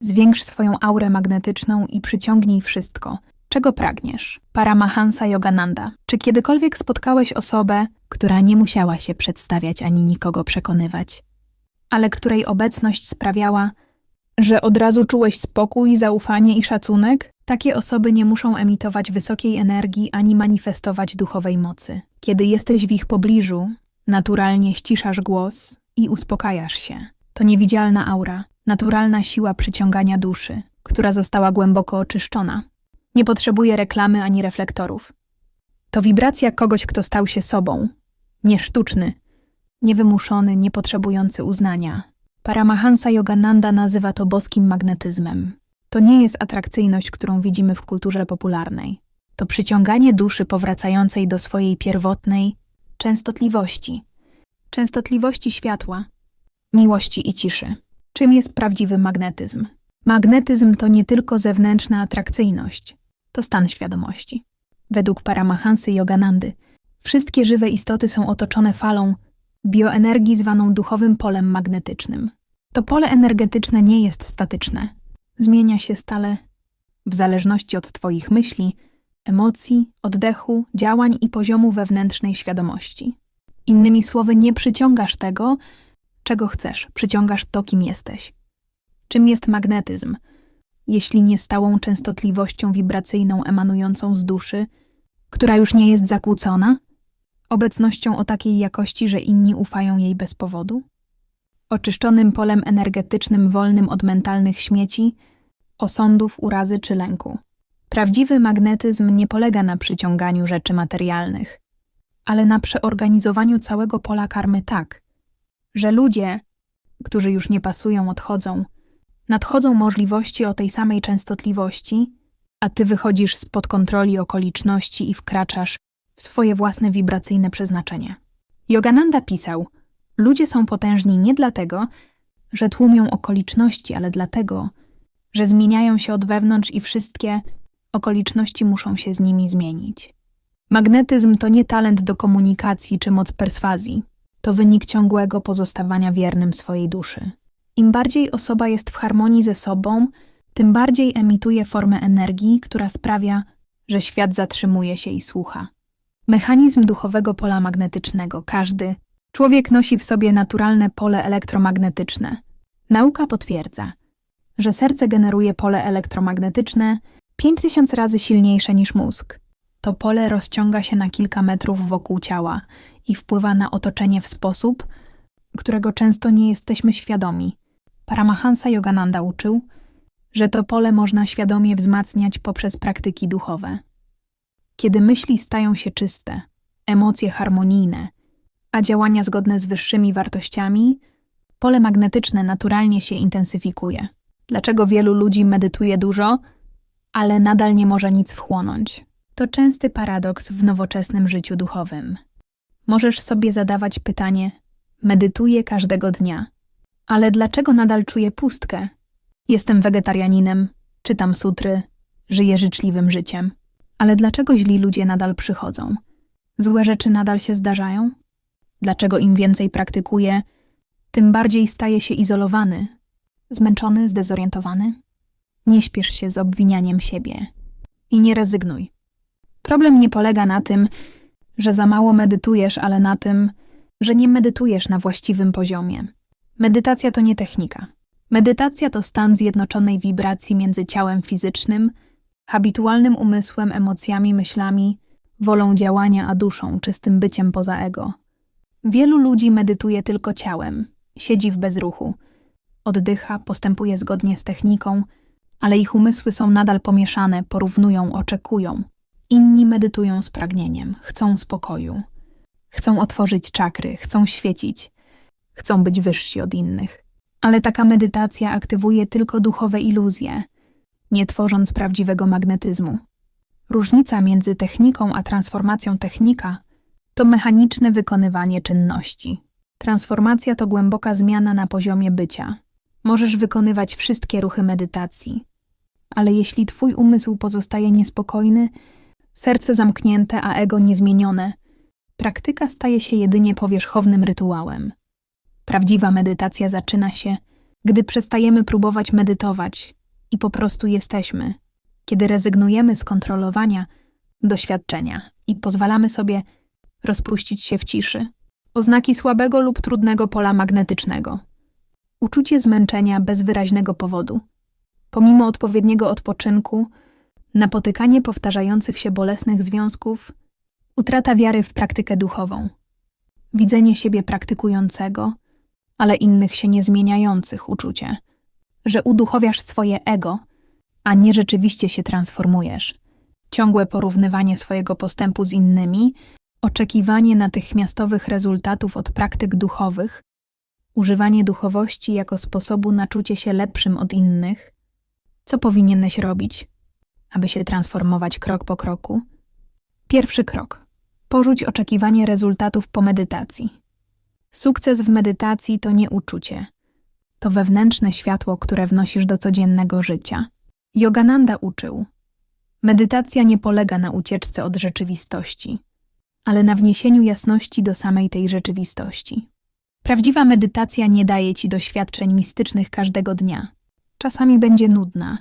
Zwiększ swoją aurę magnetyczną i przyciągnij wszystko, czego pragniesz. Paramahansa Yogananda. Czy kiedykolwiek spotkałeś osobę, która nie musiała się przedstawiać ani nikogo przekonywać, ale której obecność sprawiała, że od razu czułeś spokój, zaufanie i szacunek? Takie osoby nie muszą emitować wysokiej energii ani manifestować duchowej mocy. Kiedy jesteś w ich pobliżu, naturalnie ściszasz głos i uspokajasz się. To niewidzialna aura, naturalna siła przyciągania duszy, która została głęboko oczyszczona. Nie potrzebuje reklamy ani reflektorów. To wibracja kogoś, kto stał się sobą, nie sztuczny, niewymuszony, niepotrzebujący uznania. Paramahansa Yogananda nazywa to boskim magnetyzmem. To nie jest atrakcyjność, którą widzimy w kulturze popularnej. To przyciąganie duszy powracającej do swojej pierwotnej częstotliwości, częstotliwości światła, miłości i ciszy. Czym jest prawdziwy magnetyzm? Magnetyzm to nie tylko zewnętrzna atrakcyjność, to stan świadomości. Według Paramahansy Yoganandy, wszystkie żywe istoty są otoczone falą bioenergii zwaną duchowym polem magnetycznym. To pole energetyczne nie jest statyczne. Zmienia się stale w zależności od Twoich myśli, emocji, oddechu, działań i poziomu wewnętrznej świadomości. Innymi słowy, nie przyciągasz tego, czego chcesz, przyciągasz to, kim jesteś. Czym jest magnetyzm? Jeśli nie stałą częstotliwością wibracyjną emanującą z duszy, która już nie jest zakłócona? Obecnością o takiej jakości, że inni ufają jej bez powodu? Oczyszczonym polem energetycznym wolnym od mentalnych śmieci, osądów, urazy czy lęku. Prawdziwy magnetyzm nie polega na przyciąganiu rzeczy materialnych, ale na przeorganizowaniu całego pola karmy tak, że ludzie, którzy już nie pasują, odchodzą, nadchodzą możliwości o tej samej częstotliwości, a ty wychodzisz spod kontroli okoliczności i wkraczasz w swoje własne wibracyjne przeznaczenie. Yogananda pisał: Ludzie są potężni nie dlatego, że tłumią okoliczności, ale dlatego, że zmieniają się od wewnątrz i wszystkie okoliczności muszą się z nimi zmienić. Magnetyzm to nie talent do komunikacji czy moc perswazji, to wynik ciągłego pozostawania wiernym swojej duszy. Im bardziej osoba jest w harmonii ze sobą, tym bardziej emituje formę energii, która sprawia, że świat zatrzymuje się i słucha. Mechanizm duchowego pola magnetycznego każdy człowiek nosi w sobie naturalne pole elektromagnetyczne. Nauka potwierdza, że serce generuje pole elektromagnetyczne 5000 razy silniejsze niż mózg. To pole rozciąga się na kilka metrów wokół ciała i wpływa na otoczenie w sposób, którego często nie jesteśmy świadomi. Paramahansa Yogananda uczył, że to pole można świadomie wzmacniać poprzez praktyki duchowe. Kiedy myśli stają się czyste, emocje harmonijne, a działania zgodne z wyższymi wartościami, pole magnetyczne naturalnie się intensyfikuje. Dlaczego wielu ludzi medytuje dużo, ale nadal nie może nic wchłonąć? To częsty paradoks w nowoczesnym życiu duchowym. Możesz sobie zadawać pytanie: medytuję każdego dnia, ale dlaczego nadal czuję pustkę? Jestem wegetarianinem, czytam sutry, żyję życzliwym życiem. Ale dlaczego źli ludzie nadal przychodzą? Złe rzeczy nadal się zdarzają? Dlaczego im więcej praktykuję, tym bardziej staje się izolowany, zmęczony, zdezorientowany? Nie śpiesz się z obwinianiem siebie i nie rezygnuj. Problem nie polega na tym, że za mało medytujesz, ale na tym, że nie medytujesz na właściwym poziomie. Medytacja to nie technika. Medytacja to stan zjednoczonej wibracji między ciałem fizycznym, habitualnym umysłem, emocjami, myślami, wolą działania, a duszą, czystym byciem poza ego. Wielu ludzi medytuje tylko ciałem, siedzi w bezruchu, oddycha, postępuje zgodnie z techniką, ale ich umysły są nadal pomieszane, porównują, oczekują. Inni medytują z pragnieniem, chcą spokoju, chcą otworzyć czakry, chcą świecić, chcą być wyżsi od innych. Ale taka medytacja aktywuje tylko duchowe iluzje, nie tworząc prawdziwego magnetyzmu. Różnica między techniką a transformacją technika to mechaniczne wykonywanie czynności. Transformacja to głęboka zmiana na poziomie bycia. Możesz wykonywać wszystkie ruchy medytacji, ale jeśli twój umysł pozostaje niespokojny, serce zamknięte, a ego niezmienione, praktyka staje się jedynie powierzchownym rytuałem. Prawdziwa medytacja zaczyna się, Gdy przestajemy próbować medytować i po prostu jesteśmy, kiedy rezygnujemy z kontrolowania doświadczenia i pozwalamy sobie rozpuścić się w ciszy. Oznaki słabego lub trudnego pola magnetycznego. Uczucie zmęczenia bez wyraźnego powodu. Pomimo odpowiedniego odpoczynku, napotykanie powtarzających się bolesnych związków, utrata wiary w praktykę duchową, widzenie siebie praktykującego, ale innych się nie zmieniających uczucie, że uduchowiasz swoje ego, a nie rzeczywiście się transformujesz. Ciągłe porównywanie swojego postępu z innymi, oczekiwanie natychmiastowych rezultatów od praktyk duchowych, używanie duchowości jako sposobu na czucie się lepszym od innych. Co powinieneś robić, aby się transformować krok po kroku? Pierwszy krok. Porzuć oczekiwanie rezultatów po medytacji. Sukces w medytacji to nie uczucie. To wewnętrzne światło, które wnosisz do codziennego życia. Yogananda uczył. Medytacja nie polega na ucieczce od rzeczywistości, ale na wniesieniu jasności do samej tej rzeczywistości. Prawdziwa medytacja nie daje ci doświadczeń mistycznych każdego dnia. Czasami będzie nudna,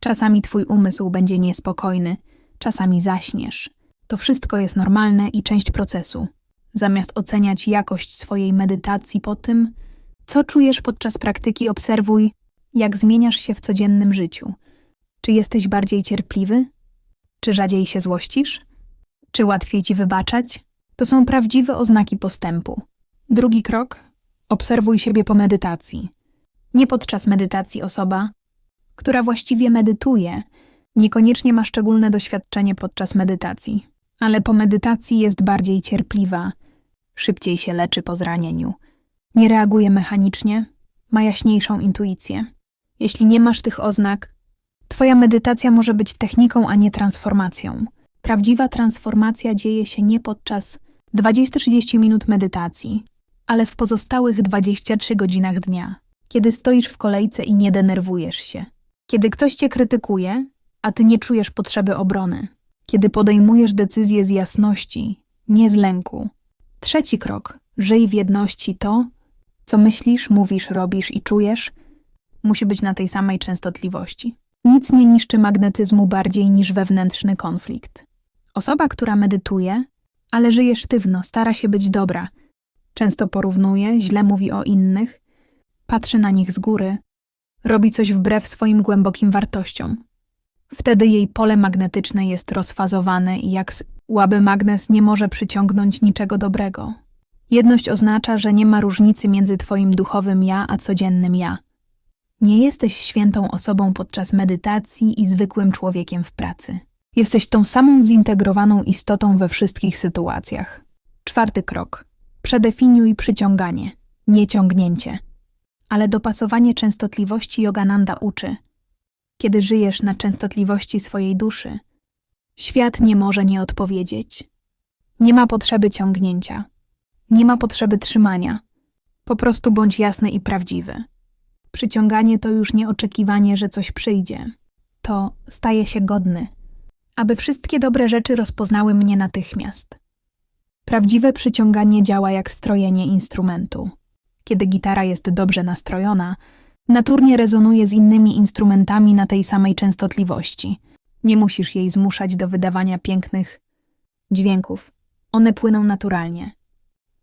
czasami twój umysł będzie niespokojny, czasami zaśniesz. To wszystko jest normalne i część procesu. Zamiast oceniać jakość swojej medytacji po tym, co czujesz podczas praktyki, obserwuj, jak zmieniasz się w codziennym życiu. Czy jesteś bardziej cierpliwy? Czy rzadziej się złościsz? Czy łatwiej ci wybaczać? To są prawdziwe oznaki postępu. Drugi krok: obserwuj siebie po medytacji. Nie podczas medytacji osoba, która właściwie medytuje, niekoniecznie ma szczególne doświadczenie podczas medytacji, ale po medytacji jest bardziej cierpliwa, szybciej się leczy po zranieniu, nie reaguje mechanicznie, ma jaśniejszą intuicję. Jeśli nie masz tych oznak, Twoja medytacja może być techniką, a nie transformacją. Prawdziwa transformacja dzieje się nie podczas 20-30 minut medytacji, ale w pozostałych 23 godzinach dnia, kiedy stoisz w kolejce i nie denerwujesz się, kiedy ktoś cię krytykuje, a ty nie czujesz potrzeby obrony, kiedy podejmujesz decyzje z jasności, nie z lęku. Trzeci krok: żyj w jedności to, co myślisz, mówisz, robisz i czujesz, musi być na tej samej częstotliwości. Nic nie niszczy magnetyzmu bardziej niż wewnętrzny konflikt. Osoba, która medytuje, ale żyje sztywno, stara się być dobra, często porównuje, źle mówi o innych, patrzy na nich z góry, robi coś wbrew swoim głębokim wartościom. Wtedy jej pole magnetyczne jest rozfazowane i jak słaby magnes nie może przyciągnąć niczego dobrego. Jedność oznacza, że nie ma różnicy między Twoim duchowym ja a codziennym ja. Nie jesteś świętą osobą podczas medytacji i zwykłym człowiekiem w pracy. Jesteś tą samą zintegrowaną istotą we wszystkich sytuacjach. Czwarty krok. Przedefiniuj przyciąganie, nie ciągnięcie. Ale dopasowanie częstotliwości Yogananda uczy. Kiedy żyjesz na częstotliwości swojej duszy, świat nie może nie odpowiedzieć. Nie ma potrzeby ciągnięcia. Nie ma potrzeby trzymania. Po prostu bądź jasny i prawdziwy. Przyciąganie to już nie oczekiwanie, że coś przyjdzie. To staje się godny, aby wszystkie dobre rzeczy rozpoznały mnie natychmiast. Prawdziwe przyciąganie działa jak strojenie instrumentu. Kiedy gitara jest dobrze nastrojona, naturnie rezonuje z innymi instrumentami na tej samej częstotliwości. Nie musisz jej zmuszać do wydawania pięknych dźwięków. One płyną naturalnie.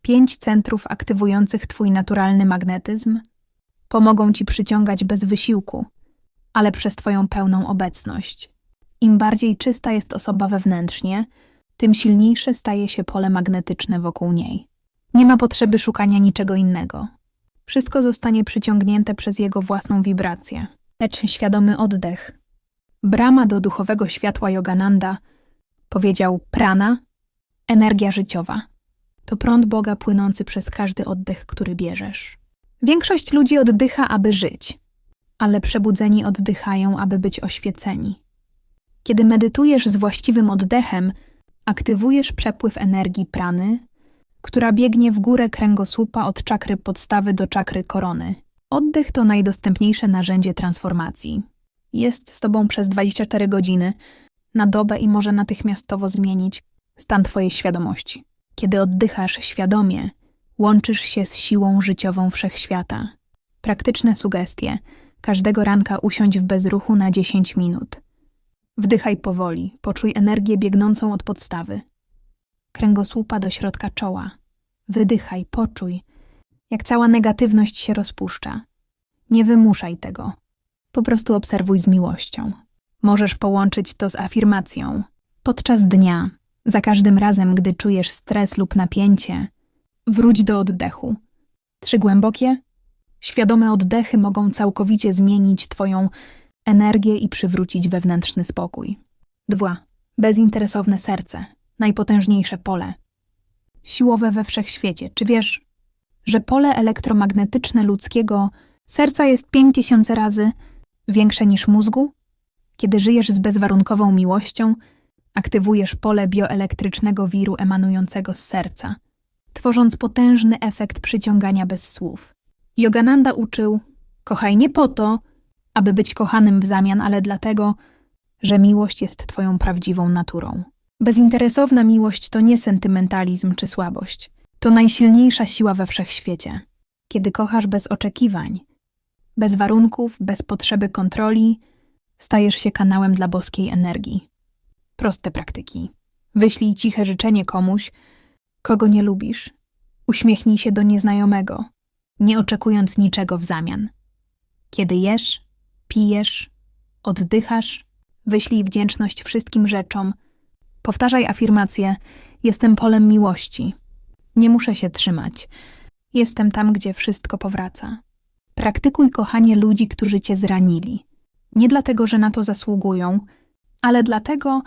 Pięć centrów aktywujących twój naturalny magnetyzm pomogą ci przyciągać bez wysiłku, ale przez twoją pełną obecność. Im bardziej czysta jest osoba wewnętrznie, tym silniejsze staje się pole magnetyczne wokół niej. Nie ma potrzeby szukania niczego innego. Wszystko zostanie przyciągnięte przez jego własną wibrację, lecz świadomy oddech. Brama do duchowego światła Yogananda powiedział prana, energia życiowa. To prąd Boga płynący przez każdy oddech, który bierzesz. Większość ludzi oddycha, aby żyć, ale przebudzeni oddychają, aby być oświeceni. Kiedy medytujesz z właściwym oddechem, aktywujesz przepływ energii prany, która biegnie w górę kręgosłupa od czakry podstawy do czakry korony. Oddech to najdostępniejsze narzędzie transformacji. Jest z tobą przez 24 godziny, na dobę i może natychmiastowo zmienić stan twojej świadomości. Kiedy oddychasz świadomie, łączysz się z siłą życiową wszechświata. Praktyczne sugestie. Każdego ranka usiądź w bezruchu na 10 minut. Wdychaj powoli, poczuj energię biegnącą od podstawy. Kręgosłupa do środka czoła. Wydychaj, poczuj, jak cała negatywność się rozpuszcza. Nie wymuszaj tego. Po prostu obserwuj z miłością. Możesz połączyć to z afirmacją. Podczas dnia, za każdym razem, gdy czujesz stres lub napięcie, wróć do oddechu. Trzy głębokie, świadome oddechy mogą całkowicie zmienić Twoją energię i przywrócić wewnętrzny spokój. 2. Bezinteresowne serce, najpotężniejsze pole. Siłowe we wszechświecie. Czy wiesz, że pole elektromagnetyczne ludzkiego serca jest 5000 razy większe niż mózgu? Kiedy żyjesz z bezwarunkową miłością, aktywujesz pole bioelektrycznego wiru emanującego z serca, tworząc potężny efekt przyciągania bez słów. Yogananda uczył: kochaj nie po to, aby być kochanym w zamian, ale dlatego, że miłość jest Twoją prawdziwą naturą. Bezinteresowna miłość to nie sentymentalizm czy słabość. To najsilniejsza siła we wszechświecie. Kiedy kochasz bez oczekiwań, bez warunków, bez potrzeby kontroli, stajesz się kanałem dla boskiej energii. Proste praktyki. Wyślij ciche życzenie komuś, kogo nie lubisz. Uśmiechnij się do nieznajomego, nie oczekując niczego w zamian. Kiedy jesz, pijesz, oddychasz, wyślij wdzięczność wszystkim rzeczom. Powtarzaj afirmację: Jestem polem miłości. Nie muszę się trzymać. Jestem tam, gdzie wszystko powraca. Praktykuj kochanie ludzi, którzy cię zranili. Nie dlatego, że na to zasługują, ale dlatego,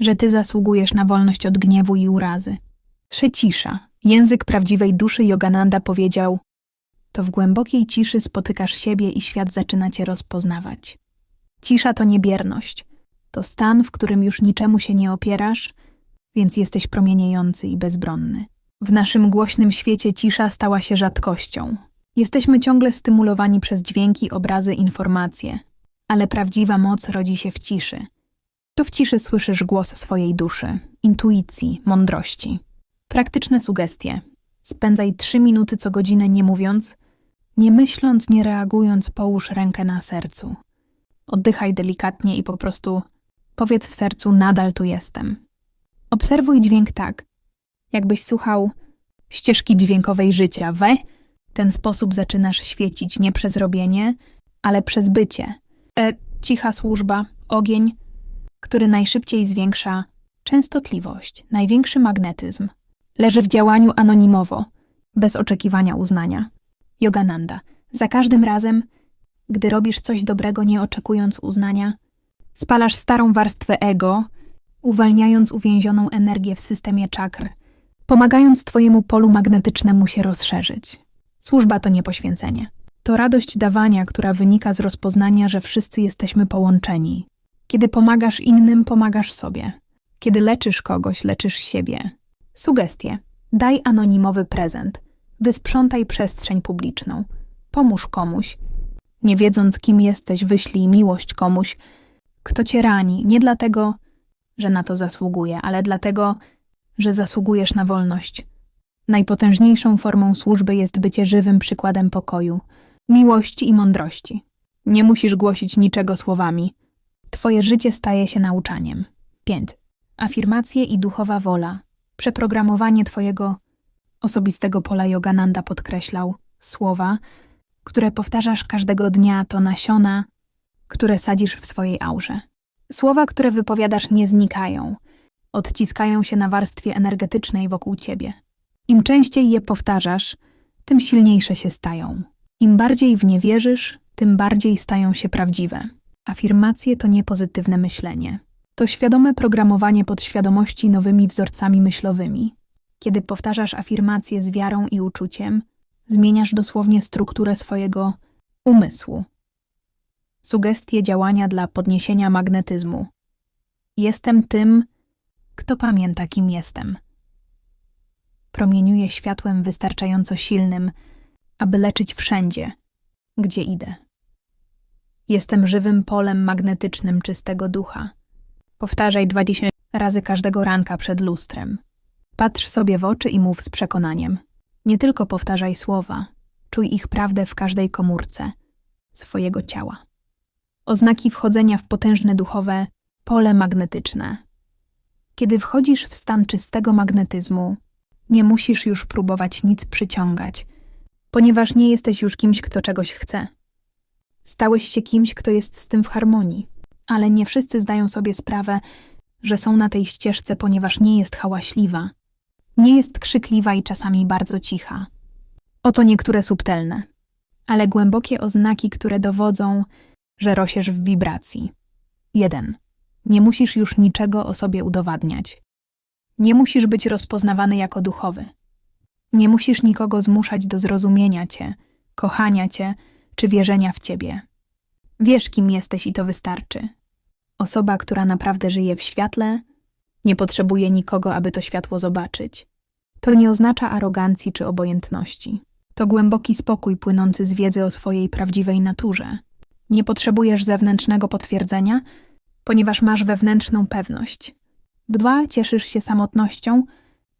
że ty zasługujesz na wolność od gniewu i urazy. Trzy cisza. Język prawdziwej duszy Yogananda powiedział: To w głębokiej ciszy spotykasz siebie i świat zaczyna cię rozpoznawać. Cisza to niebierność. To stan, w którym już niczemu się nie opierasz, więc jesteś promieniejący i bezbronny. W naszym głośnym świecie cisza stała się rzadkością. Jesteśmy ciągle stymulowani przez dźwięki, obrazy, informacje, ale prawdziwa moc rodzi się w ciszy. To w ciszy słyszysz głos swojej duszy, intuicji, mądrości. Praktyczne sugestie. Spędzaj trzy minuty co godzinę nie mówiąc, nie myśląc, nie reagując, połóż rękę na sercu. Oddychaj delikatnie i po prostu powiedz w sercu: Nadal tu jestem. Obserwuj dźwięk tak, jakbyś słuchał ścieżki dźwiękowej życia. We ten sposób zaczynasz świecić nie przez robienie, ale przez bycie. E, cicha służba, ogień, który najszybciej zwiększa częstotliwość, największy magnetyzm. Leży w działaniu anonimowo, bez oczekiwania uznania. Yogananda. Za każdym razem, gdy robisz coś dobrego, nie oczekując uznania, spalasz starą warstwę ego, uwalniając uwięzioną energię w systemie czakr, pomagając Twojemu polu magnetycznemu się rozszerzyć. Służba to nie poświęcenie. To radość dawania, która wynika z rozpoznania, że wszyscy jesteśmy połączeni. Kiedy pomagasz innym, pomagasz sobie. Kiedy leczysz kogoś, leczysz siebie. Sugestie. Daj anonimowy prezent. Wysprzątaj przestrzeń publiczną. Pomóż komuś. Nie wiedząc, kim jesteś, wyślij miłość komuś, kto cię rani, nie dlatego, że na to zasługuje, ale dlatego, że zasługujesz na wolność. Najpotężniejszą formą służby jest bycie żywym przykładem pokoju, miłości i mądrości. Nie musisz głosić niczego słowami. Twoje życie staje się nauczaniem. 5. Afirmacje i duchowa wola. Przeprogramowanie Twojego osobistego pola Yogananda podkreślał. Słowa, które powtarzasz każdego dnia, to nasiona, które sadzisz w swojej aurze. Słowa, które wypowiadasz, nie znikają, odciskają się na warstwie energetycznej wokół ciebie. Im częściej je powtarzasz, tym silniejsze się stają. Im bardziej w nie wierzysz, tym bardziej stają się prawdziwe. Afirmacje to nie pozytywne myślenie. To świadome programowanie podświadomości nowymi wzorcami myślowymi. Kiedy powtarzasz afirmacje z wiarą i uczuciem, zmieniasz dosłownie strukturę swojego umysłu. Sugestie działania dla podniesienia magnetyzmu. Jestem tym, kto pamięta, kim jestem. Promieniuję światłem wystarczająco silnym, aby leczyć wszędzie, gdzie idę. Jestem żywym polem magnetycznym czystego ducha. Powtarzaj dwadzieścia razy każdego ranka przed lustrem. Patrz sobie w oczy i mów z przekonaniem. Nie tylko powtarzaj słowa, Czuj ich prawdę w każdej komórce swojego ciała. Oznaki wchodzenia w potężne duchowe pole magnetyczne. Kiedy wchodzisz w stan czystego magnetyzmu, nie musisz już próbować nic przyciągać, ponieważ nie jesteś już kimś, kto czegoś chce. Stałeś się kimś, kto jest z tym w harmonii, ale nie wszyscy zdają sobie sprawę, że są na tej ścieżce, ponieważ nie jest hałaśliwa, nie jest krzykliwa i czasami bardzo cicha. Oto niektóre subtelne, ale głębokie oznaki, które dowodzą, że rosiesz w wibracji. 1. Nie musisz już niczego o sobie udowadniać. Nie musisz być rozpoznawany jako duchowy. Nie musisz nikogo zmuszać do zrozumienia cię, kochania cię czy wierzenia w ciebie. Wiesz, kim jesteś i to wystarczy. Osoba, która naprawdę żyje w świetle, nie potrzebuje nikogo, aby to światło zobaczyć. To nie oznacza arogancji czy obojętności. To głęboki spokój płynący z wiedzy o swojej prawdziwej naturze. Nie potrzebujesz zewnętrznego potwierdzenia, ponieważ masz wewnętrzną pewność. Dwa, cieszysz się samotnością,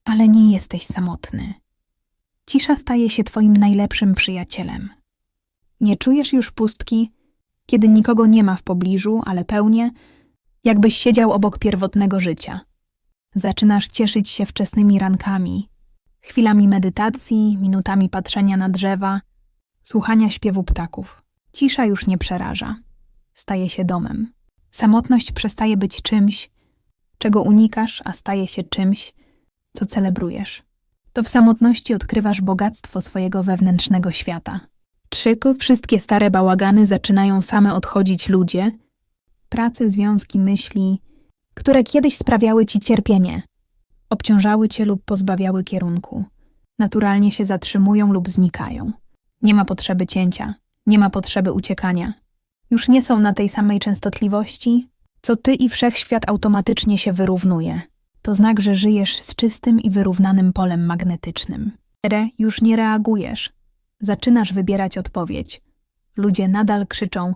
ale nie jesteś samotny. Cisza staje się twoim najlepszym przyjacielem. Nie czujesz już pustki, kiedy nikogo nie ma w pobliżu, ale pełnie, jakbyś siedział obok pierwotnego życia. Zaczynasz cieszyć się wczesnymi rankami, chwilami medytacji, minutami patrzenia na drzewa, słuchania śpiewu ptaków. Cisza już nie przeraża. Staje się domem. Samotność przestaje być czymś, czego unikasz, a staje się czymś, co celebrujesz. To w samotności odkrywasz bogactwo swojego wewnętrznego świata. Trzyko, wszystkie stare bałagany zaczynają same odchodzić ludzie, prace, związki, myśli, które kiedyś sprawiały ci cierpienie, obciążały cię lub pozbawiały kierunku. Naturalnie się zatrzymują lub znikają. Nie ma potrzeby cięcia, nie ma potrzeby uciekania. Już nie są na tej samej częstotliwości, co ty i wszechświat automatycznie się wyrównuje. To znak, że żyjesz z czystym i wyrównanym polem magnetycznym. Re, już nie reagujesz. Zaczynasz wybierać odpowiedź. Ludzie nadal krzyczą,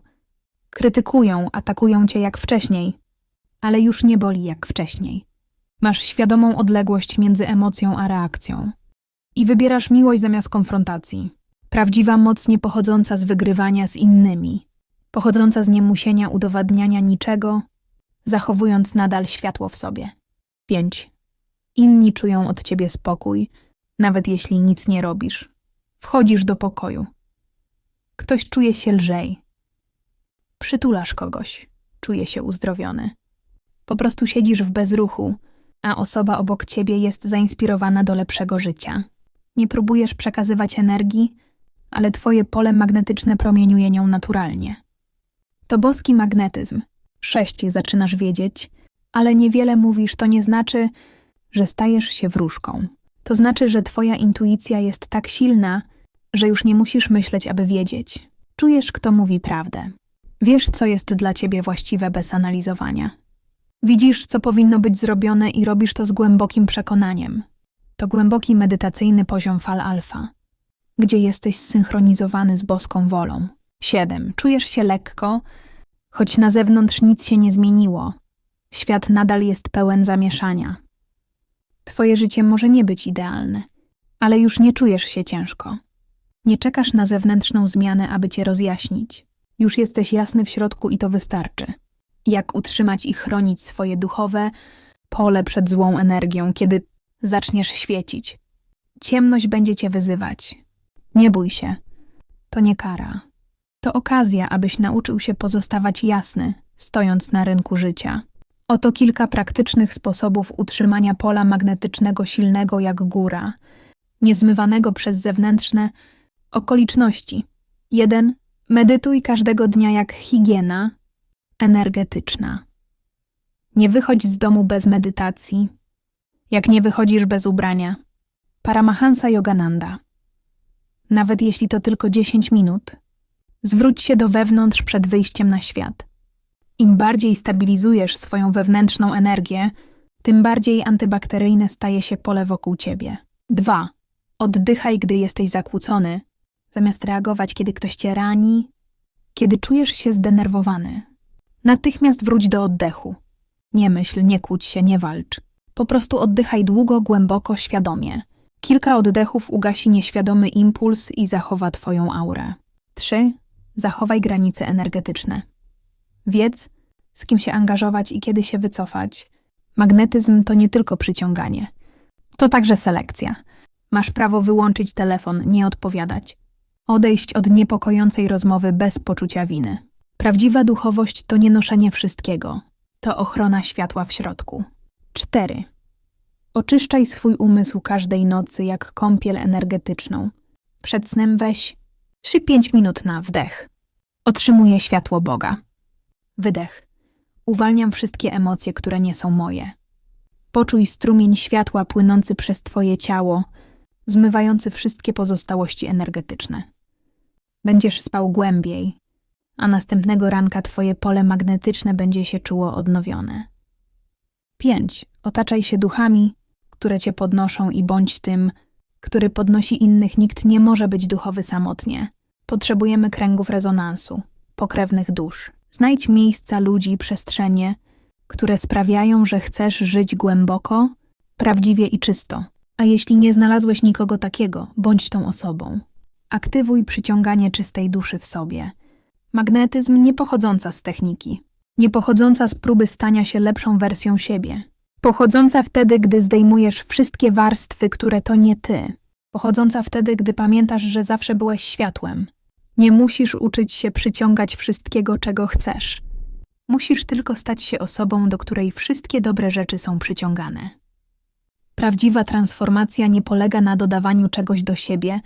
krytykują, atakują cię jak wcześniej, ale już nie boli jak wcześniej. Masz świadomą odległość między emocją a reakcją. I wybierasz miłość zamiast konfrontacji. Prawdziwa moc nie pochodząca z wygrywania z innymi, pochodząca z niemusienia udowadniania niczego, zachowując nadal światło w sobie. 5. Inni czują od ciebie spokój, nawet jeśli nic nie robisz. Wchodzisz do pokoju. Ktoś czuje się lżej. Przytulasz kogoś, czuje się uzdrowiony. Po prostu siedzisz w bezruchu, a osoba obok ciebie jest zainspirowana do lepszego życia. Nie próbujesz przekazywać energii, ale twoje pole magnetyczne promieniuje nią naturalnie. To boski magnetyzm. Sześć zaczynasz wiedzieć, ale niewiele mówisz, to nie znaczy, że stajesz się wróżką. To znaczy, że twoja intuicja jest tak silna, że już nie musisz myśleć, aby wiedzieć. Czujesz, kto mówi prawdę. Wiesz, co jest dla ciebie właściwe bez analizowania. Widzisz, co powinno być zrobione i robisz to z głębokim przekonaniem. To głęboki medytacyjny poziom fal alfa, gdzie jesteś zsynchronizowany z boską wolą. 7. Czujesz się lekko, choć na zewnątrz nic się nie zmieniło. Świat nadal jest pełen zamieszania. Twoje życie może nie być idealne, ale już nie czujesz się ciężko. Nie czekasz na zewnętrzną zmianę, aby cię rozjaśnić. Już jesteś jasny w środku i to wystarczy. Jak utrzymać i chronić swoje duchowe pole przed złą energią, kiedy zaczniesz świecić. Ciemność będzie cię wyzywać. Nie bój się. To nie kara. To okazja, abyś nauczył się pozostawać jasny, stojąc na rynku życia. Oto kilka praktycznych sposobów utrzymania pola magnetycznego silnego jak góra, niezmywanego przez zewnętrzne okoliczności. 1. Medytuj każdego dnia jak higiena energetyczna. Nie wychodź z domu bez medytacji, jak nie wychodzisz bez ubrania. Paramahansa Yogananda. Nawet jeśli to tylko 10 minut, zwróć się do wewnątrz przed wyjściem na świat. Im bardziej stabilizujesz swoją wewnętrzną energię, tym bardziej antybakteryjne staje się pole wokół ciebie. 2. Oddychaj, gdy jesteś zakłócony, zamiast reagować, kiedy ktoś cię rani, kiedy czujesz się zdenerwowany. Natychmiast wróć do oddechu. Nie myśl, nie kłóć się, nie walcz. Po prostu oddychaj długo, głęboko, świadomie. Kilka oddechów ugasi nieświadomy impuls i zachowa Twoją aurę. 3. Zachowaj granice energetyczne. Wiedz, z kim się angażować i kiedy się wycofać. Magnetyzm to nie tylko przyciąganie. To także selekcja. Masz prawo wyłączyć telefon, nie odpowiadać. Odejść od niepokojącej rozmowy bez poczucia winy. Prawdziwa duchowość to nie noszenie wszystkiego. To ochrona światła w środku. 4. Oczyszczaj swój umysł każdej nocy jak kąpiel energetyczną. Przed snem weź 3-5 minut na wdech. Otrzymuję światło Boga. Wydech. Uwalniam wszystkie emocje, które nie są moje. Poczuj strumień światła płynący przez Twoje ciało, zmywający wszystkie pozostałości energetyczne. Będziesz spał głębiej, a następnego ranka Twoje pole magnetyczne będzie się czuło odnowione. 5. Otaczaj się duchami, które Cię podnoszą i bądź tym, który podnosi innych. Nikt nie może być duchowy samotnie. Potrzebujemy kręgów rezonansu, pokrewnych dusz. Znajdź miejsca ludzi, przestrzenie, które sprawiają, że chcesz żyć głęboko, prawdziwie i czysto. A jeśli nie znalazłeś nikogo takiego, bądź tą osobą. Aktywuj przyciąganie czystej duszy w sobie. Magnetyzm nie pochodząca z techniki, nie pochodząca z próby stania się lepszą wersją siebie. Pochodząca wtedy, gdy zdejmujesz wszystkie warstwy, które to nie ty. Pochodząca wtedy, gdy pamiętasz, że zawsze byłeś światłem. Nie musisz uczyć się przyciągać wszystkiego, czego chcesz. Musisz tylko stać się osobą, do której wszystkie dobre rzeczy są przyciągane. Prawdziwa transformacja nie polega na dodawaniu czegoś do siebie,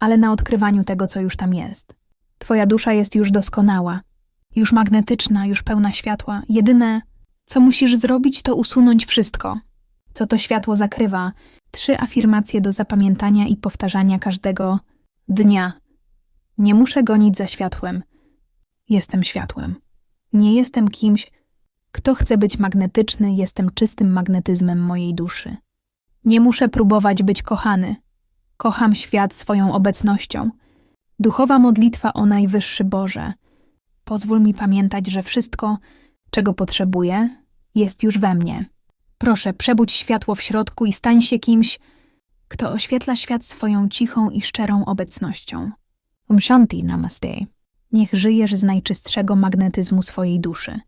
ale na odkrywaniu tego, co już tam jest. Twoja dusza jest już doskonała, już magnetyczna, już pełna światła. Jedyne, co musisz zrobić, to usunąć wszystko, co to światło zakrywa. Trzy afirmacje do zapamiętania i powtarzania każdego dnia. Nie muszę gonić za światłem. Jestem światłem. Nie jestem kimś, kto chce być magnetyczny, jestem czystym magnetyzmem mojej duszy. Nie muszę próbować być kochany. Kocham świat swoją obecnością. Duchowa modlitwa o Najwyższy Boże. Pozwól mi pamiętać, że wszystko, czego potrzebuję, jest już we mnie. Proszę, przebudź światło w środku i stań się kimś, kto oświetla świat swoją cichą i szczerą obecnością. Um Shanti Namaste. Niech żyjesz z najczystszego magnetyzmu swojej duszy.